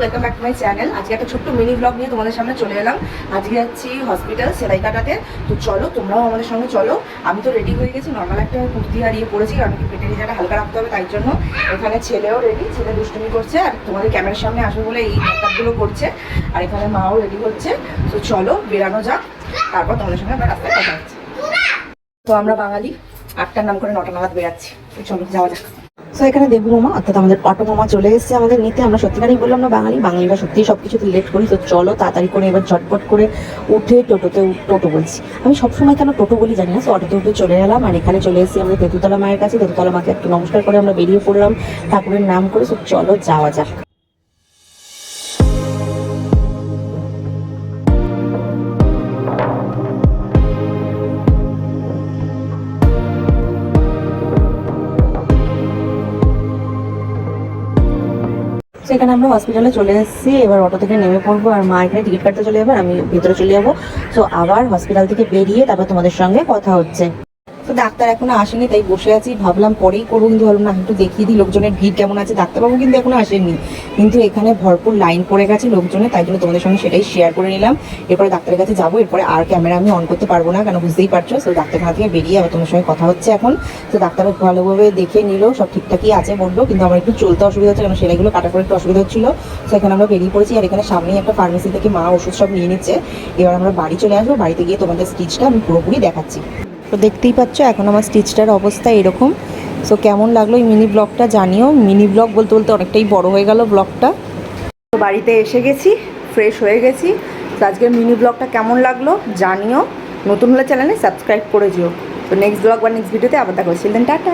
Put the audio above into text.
Welcome back to my channel আজকে একটা ছোট্ট মিনি ব্লগ নিয়ে তোমাদের সামনে চলে এলাম। আজকে যাচ্ছি হসপিটাল সেলাই কাটাতে তো চলো, তোমরাও আমাদের সঙ্গে চলো। আমি তো রেডি হয়ে গেছি নর্মাল একটা কুর্তি আর ইয়ে পরেছি কারণ কি পেটের জায়গাটা হালকা রাখতে হবে, তাই জন্য এখানে ছেলেও রেডি ছেলে দুষ্টুমি করছে, আর তোমাদের ক্যামেরার সামনে আসবে বলে এই মেকআপগুলো করছে, আর এখানে মাও রেডি হচ্ছে। তো চলো, বেরানো যাক। তারপর তোমাদের সঙ্গে আমরা রাস্তায় কথা হচ্ছে। তো আমরা বাঙালি, আটটার নাম করে নটা নাগাদ বেরাচ্ছি চলো, যাওয়া যাক। তো এখানে দেবু মামা অর্থাৎ আমাদের অটো মামা চলে এসেছে আমাদের নিতে। আমরা সত্যিকারই বললাম না বাঙালি, বাঙালিরা সত্যি সব কিছুতে লেট করি। তো চলো তাড়াতাড়ি করে এবার ঝটপট করে উঠে টোটোতে টোটো বলছি। আমি সবসময় কেন টোটো বলি জানি না তো অটোতে উঠে চলে এলাম আর এখানে চলে এসেছি আমাদের তেতুতলা মায়ের কাছে। তেতুতলা মাকে একটু নমস্কার করে আমরা বেরিয়ে পড়লাম ঠাকুরের নাম করে। তো চলো যাওয়া যাক। সেখানে আমরা হসপিটালে চলে এসেছি, এবার অটো থেকে নেমে পড়ব আর মা এখানে টিকিট কাটতে চলে যাবে আমি ভিতরে চলে যাব। সো আবার হসপিটাল থেকে বেরিয়ে তারপর তোমাদের সঙ্গে কথা হচ্ছে। তো ডাক্তার এখনও আসেনি, তাই বসে আছি। ভাবলাম পরেই করব কিন্তু ভাবলাম না, একটু দেখিয়ে দিই লোকজনের ভিড় কেমন আছে। ডাক্তারবাবু কিন্তু এখনও আসেননি। কিন্তু এখানে ভরপুর লাইন পড়ে গেছে লোকজনের, তাই জন্য তোমাদের সঙ্গে সেটাই শেয়ার করে নিলাম। এরপরে ডাক্তারের কাছে যাব, এরপরে আর ক্যামেরা আমি অন করতে পারব না, কেন বুঝতেই পারছ? তো ডাক্তারখানা থেকে বেরিয়ে আবার তোমার সঙ্গে কথা হচ্ছে এখন। তো ডাক্তার ভালোভাবে দেখে নিল, সব ঠিকঠাকই আছে বলল, কিন্তু আমার একটু চলতে অসুবিধা হচ্ছে কারণ সেলাইগুলো কাটা করে একটু অসুবিধা হচ্ছিল। তো এখানে আমরা বেরিয়ে পড়েছি, আর এখানে সামনেই একটা ফার্মেসি থেকে মা ওষুধ সব নিয়ে নিচ্ছে। এবার আমরা বাড়ি চলে আসব, বাড়িতে গিয়ে তোমাদের স্টিচটা আমি পুরোপুরি দেখাচ্ছি। তো দেখতেই পাচ্ছ, এখন আমার স্টিচটার অবস্থা এরকম। সো কেমন লাগল এই মিনি ব্লগটা জানিও। মিনি ব্লগ বলতে বলতে অনেকটাই বড় হয়ে গেল ব্লগটা তো বাড়িতে এসে গেছি ফ্রেশ হয়ে গেছি। তো আজকের মিনি ব্লগটা কেমন লাগল জানিও। নতুন হলে চ্যানেলে সাবস্ক্রাইব করে যেও। তো নেক্সট ব্লগ বা নেক্সট ভিডিওতে আবার দেখা হচ্ছে টাটা!